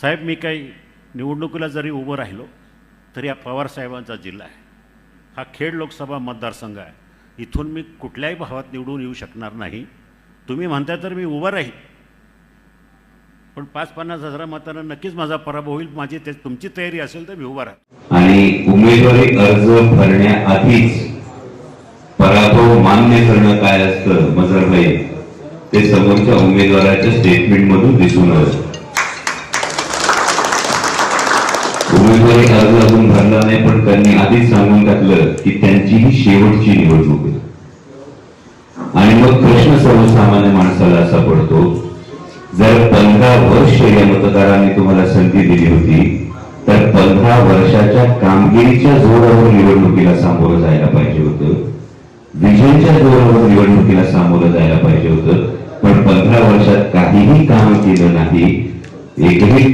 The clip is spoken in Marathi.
साहेब मी काही निवडणुकीला जरी उभं राहिलो तरी हा पवारसाहेबांचा जिल्हा आहे. हा खेड लोकसभा मतदारसंघ आहे. इथून मी कुठल्याही भावात निवडून येऊ शकणार नाही. तुम्ही म्हणता तर मी उभं राहील पण पाच पन्नास हजारा मतांना नक्कीच माझा पराभव होईल. माझी ते तुमची तयारी असेल तर मी उभा राहतो आणि उमेदवारी अर्ज भरण्याआधीच पराभव मान्य करणं काय असतं मजरभाई ते समोरच्या उमेदवाराच्या स्टेटमेंट मधून दिसून आलं. उमेदवारी अर्ज अजून भरला नाही पण त्यांनी आधीच सांगून टाकलं की त्यांची ही शेवटची निवडणूक आहे. आणि मग प्रश्न सर्वसामान्य माणसाला असा पडतो जर पंधरा वर्ष या मतदारांनी तुम्हाला संधी दिली होती तर पंधरा वर्षाच्या कामगिरीच्या जोरावर निवडणुकीला सामोरं जायला पाहिजे होतं. विजयच्या जोरावर निवडणुकीला सामोरं जायला पाहिजे होतं. पण पंधरा वर्षात काहीही काम केलं नाही एकही